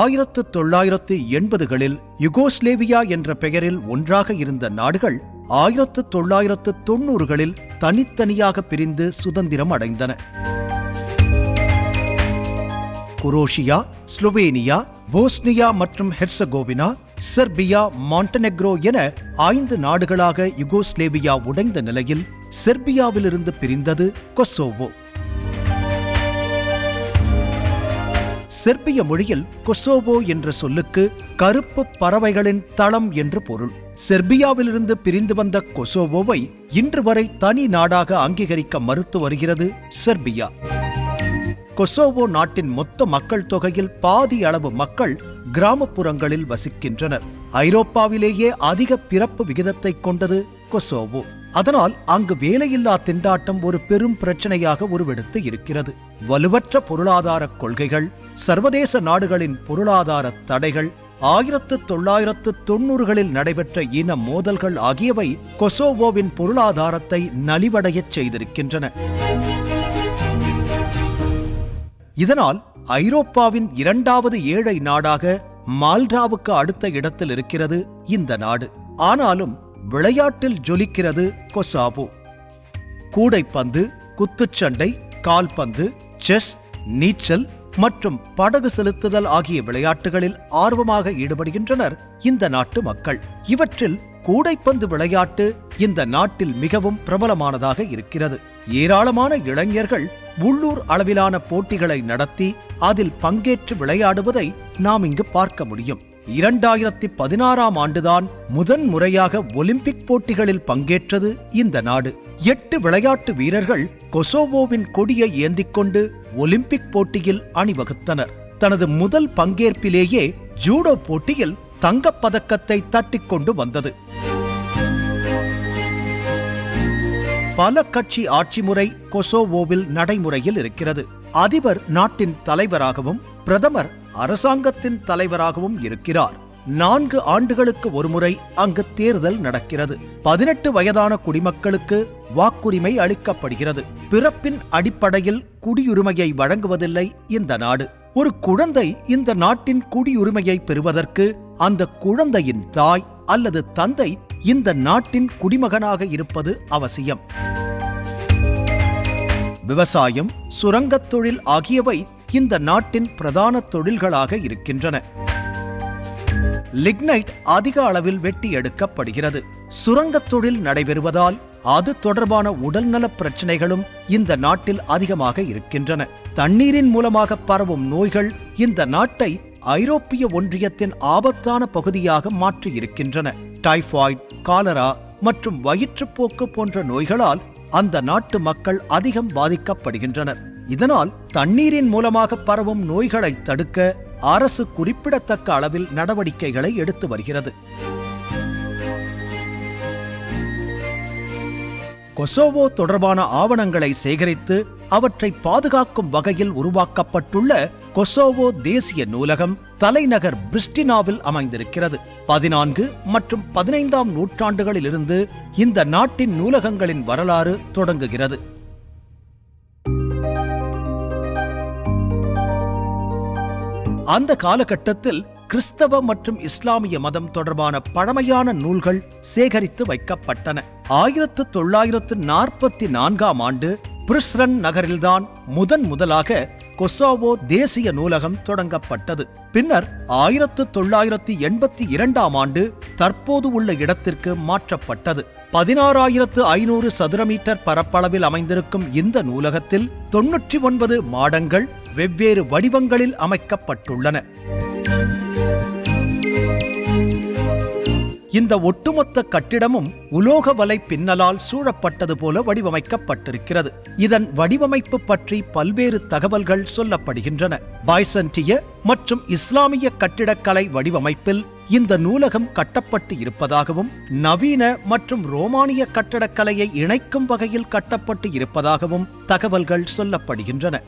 ஆயிரத்து தொள்ளாயிரத்து எண்பதுகளில் யுகோஸ்லேவியா என்ற பெயரில் ஒன்றாக இருந்த நாடுகள் ஆயிரத்து தொள்ளாயிரத்து தொன்னூறுகளில் தனித்தனியாக பிரிந்து சுதந்திரம் அடைந்தன. குரோஷியா ஸ்லோவேனியா போஸ்னியா மற்றும் ஹெர்சகோவினா செர்பியா மாண்டனெக்ரோ என ஐந்து நாடுகளாக யுகோஸ்லேவியா உடைந்த நிலையில் செர்பியாவிலிருந்து பிரிந்தது கொசோவோ. செர்பிய மொழியில் கொசோவோ என்ற சொல்லுக்கு கருப்பு பறவைகளின் தளம் என்று பொருள். செர்பியாவிலிருந்து பிரிந்து வந்த கொசோவோவை இன்று வரை தனி நாடாக அங்கீகரிக்க மறுத்து வருகிறது செர்பியா. கொசோவோ நாட்டின் மொத்த மக்கள் தொகையில் பாதி அளவு மக்கள் கிராமப்புறங்களில் வசிக்கின்றனர். ஐரோப்பாவிலேயே அதிக பிறப்பு விகிதத்தை கொண்டது கொசோவோ. அதனால் அங்கு வேலையில்லா திண்டாட்டம் ஒரு பெரும் பிரச்சனையாக உருவெடுத்து இருக்கிறது. வலுவற்ற பொருளாதார கொள்கைகள் சர்வதேச நாடுகளின் பொருளாதார தடைகள் ஆயிரத்து தொள்ளாயிரத்து தொன்னூறுகளில் நடைபெற்ற இன மோதல்கள் ஆகியவை கொசோவோவின் பொருளாதாரத்தை நலிவடையச் செய்திருக்கின்றன. இதனால் ஐரோப்பாவின் இரண்டாவது ஏழை நாடாக மால்டாவுக்கு அடுத்த இடத்தில் இருக்கிறது இந்த நாடு. ஆனாலும் விளையாட்டில் ஜொலிக்கிறது கொசாவோ கூடைப்பந்து குத்துச்சண்டை கால்பந்து செஸ் நீச்சல் மற்றும் படகு செலுத்துதல் ஆகிய விளையாட்டுகளில் ஆர்வமாக ஈடுபடுகின்றனர் இந்த நாட்டு மக்கள். இவற்றில் கூடைப்பந்து விளையாட்டு இந்த நாட்டில் மிகவும் பிரபலமானதாக இருக்கிறது. ஏராளமான இளைஞர்கள் உள்ளூர் அளவிலான போட்டிகளை நடத்தி அதில் பங்கேற்று விளையாடுவதை நாம் இங்கு பார்க்க முடியும். இரண்டாயிரத்தி பதினாறாம் ஆண்டுதான் முதன் முறையாக ஒலிம்பிக் போட்டிகளில் பங்கேற்றது இந்த நாடு. எட்டு விளையாட்டு வீரர்கள் கொசோவோவின் கொடியை ஏந்திக் கொண்டு ஒலிம்பிக் போட்டியில் அணிவகுத்தனர். தனது முதல் பங்கேற்பிலேயே ஜூடோ போட்டியில் தங்கப் பதக்கத்தை கொண்டு வந்தது. பல கட்சி ஆட்சி முறை கொசோவோவில் நடைமுறையில் இருக்கிறது. அதிபர் நாட்டின் தலைவராகவும் பிரதமர் அரசாங்கத்தின் தலைவராகவும் இருக்கிறார். நான்கு ஆண்டுகளுக்கு ஒருமுறை அங்கு தேர்தல் நடக்கிறது. பதினெட்டு வயதான குடிமக்களுக்கு வாக்குரிமை அளிக்கப்படுகிறது. பிறப்பின் அடிப்படையில் குடியுரிமையை வழங்குவதில்லை இந்த நாடு. ஒரு குழந்தை இந்த நாட்டின் குடியுரிமையை பெறுவதற்கு அந்த குழந்தையின் தாய் அல்லது தந்தை இந்த நாட்டின் குடிமகனாக இருப்பது அவசியம். விவசாயம் சுரங்கத் தொழில் ஆகியவை இந்த நாட்டின் பிரதான தொழில்களாக இருக்கின்றன. லிக்னைட் அதிக அளவில் வெட்டி எடுக்கப்படுகிறது. சுரங்கத் தொழில் நடைபெறுவதால் அது தொடர்பான உடல்நல பிரச்சனைகளும் இந்த நாட்டில் அதிகமாக இருக்கின்றன. தண்ணீரின் மூலமாக பரவும் நோய்கள் இந்த நாட்டை ஐரோப்பிய ஒன்றியத்தின் ஆபத்தான பகுதியாக மாற்றியிருக்கின்றன டைபாய்டு காலரா மற்றும் வயிற்றுப்போக்கு போன்ற நோய்களால் அந்த நாட்டு மக்கள் அதிகம் பாதிக்கப்படுகின்றனர். இதனால் தண்ணீரின் மூலமாக பரவும் நோய்களை தடுக்க அரசு குறிப்பிடத்தக்க அளவில் நடவடிக்கைகளை எடுத்து வருகிறது. கொசோவோ தொடர்பான ஆவணங்களை சேகரித்து அவற்றை பாதுகாக்கும் வகையில் உருவாக்கப்பட்டுள்ள கொசோவோ தேசிய நூலகம் தலைநகர் பிரிஸ்டினாவில் அமைந்திருக்கிறது. பதினான்கு மற்றும் பதினைந்தாம் நூற்றாண்டுகளிலிருந்து இந்த நாட்டின் நூலகங்களின் வரலாறு தொடங்குகிறது. அந்த காலகட்டத்தில் கிறிஸ்தவ மற்றும் இஸ்லாமிய மதம் தொடர்பான பழமையான நூல்கள் சேகரித்து வைக்கப்பட்டன. ஆயிரத்து தொள்ளாயிரத்து நாற்பத்தி நான்காம் ஆண்டு பிரிஸ்ரன் நகரில்தான் முதன் முதலாக கொசோவோ தேசிய நூலகம் தொடங்கப்பட்டது. பின்னர் ஆயிரத்து தொள்ளாயிரத்தி எண்பத்தி இரண்டாம் ஆண்டு தற்போது உள்ள இடத்திற்கு மாற்றப்பட்டது. பதினாறாயிரத்து ஐநூறு சதுர மீட்டர் பரப்பளவில் அமைந்திருக்கும் இந்த நூலகத்தில் தொன்னூற்றி ஒன்பது மாடங்கள் வெவ்வேறு வடிவங்களில் அமைக்கப்பட்டுள்ளன. இந்த ஒட்டுமொத்த கட்டிடமும் உலோக வலை பின்னலால் சூழப்பட்டது போல வடிவமைக்கப்பட்டிருக்கிறது. இதன் வடிவமைப்பு பற்றி பல்வேறு தகவல்கள் சொல்லப்படுகின்றன. பாய்சன்டிய மற்றும் இஸ்லாமிய கட்டிடக்கலை வடிவமைப்பில் இந்த நூலகம் கட்டப்பட்டு இருப்பதாகவும் நவீன மற்றும் ரோமானிய கட்டடக்கலையை இணைக்கும் வகையில் கட்டப்பட்டு இருப்பதாகவும் தகவல்கள் சொல்லப்படுகின்றன.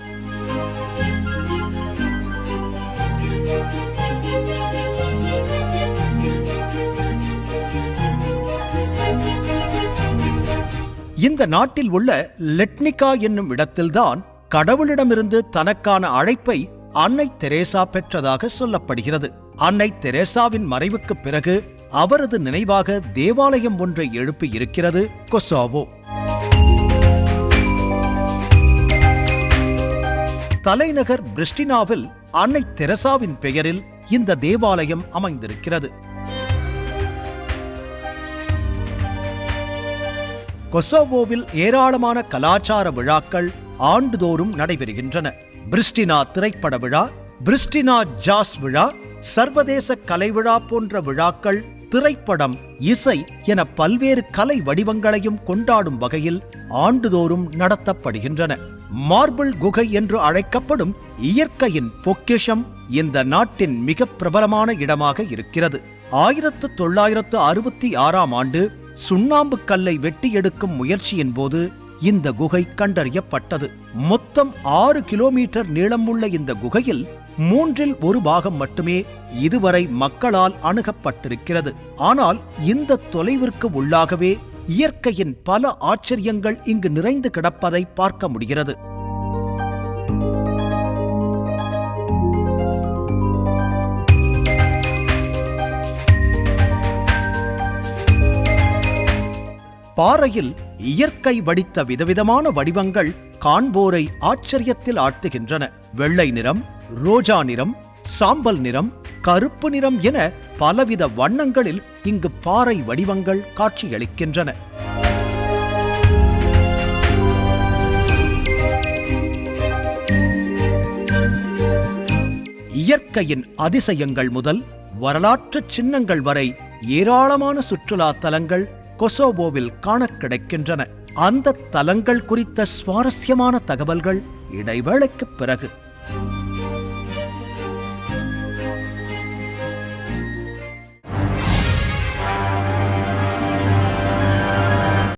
இந்த நாட்டில் உள்ள லெட்னிகா என்னும் இடத்தில்தான் கடவுளிடமிருந்து தனக்கான அழைப்பை அன்னை தெரேசா பெற்றதாக சொல்லப்படுகிறது. அன்னை தெரேசாவின் மறைவுக்குப் பிறகு அவரது நினைவாக தேவாலயம் ஒன்றை எழுப்பி இருக்கிறது கொசாவோ. தலைநகர் பிரிஸ்டினாவில் அன்னை தெரசாவின் பெயரில் இந்த தேவாலயம் அமைந்திருக்கிறது. கொசோவோவில் ஏராளமான கலாச்சார விழாக்கள் ஆண்டுதோறும் நடைபெறுகின்றன. பிரிஸ்டினா திரைப்பட விழா பிரிஸ்டினா ஜாஸ் விழா சர்வதேச கலை விழா போன்ற விழாக்கள் திரைப்படம் இசை என பல்வேறு கலை வடிவங்களையும் கொண்டாடும் வகையில் ஆண்டுதோறும் நடத்தப்படுகின்றன. மார்பிள் குகை என்று அழைக்கப்படும் இயற்கையின் பொக்கிஷம் இந்த நாட்டின் மிக பிரபலமான இடமாக இருக்கிறது. ஆயிரத்து தொள்ளாயிரத்து அறுபத்தி ஆறாம் ஆண்டு சுண்ணாம்பு கல்லை வெட்டி எடுக்கும் முயற்சியின் போது இந்த குகை கண்டறியப்பட்டது. மொத்தம் ஆறு கிலோமீட்டர் நீளமுள்ள இந்த குகையில் மூன்றில் ஒரு பாகம் மட்டுமே இதுவரை மக்களால் அணுகப்பட்டிருக்கிறது. ஆனால் இந்த தொலைவிற்கு உள்ளாகவே இயற்கையின் பல ஆச்சரியங்கள் இங்கு நிறைந்து கிடப்பதை பார்க்க முடிகிறது. பாறையில் இயற்கை வடித்த விதவிதமான வடிவங்கள் காண்போரை ஆச்சரியத்தில் ஆழ்த்துகின்றன. வெள்ளை நிறம் ரோஜா நிறம் சாம்பல் நிறம் கருப்பு நிறம் என பலவித வண்ணங்களில் இங்கு பாறை வடிவங்கள் காட்சியளிக்கின்றன. இயற்கையின் அதிசயங்கள் முதல் வரலாற்று சின்னங்கள் வரை ஏராளமான சுற்றுலா தலங்கள் கொசோவோவில் காணக் கிடைக்கின்றன. அந்த தலங்கள் குறித்த சுவாரஸ்யமான தகவல்கள் இடைவேளைக்குப் பிறகு.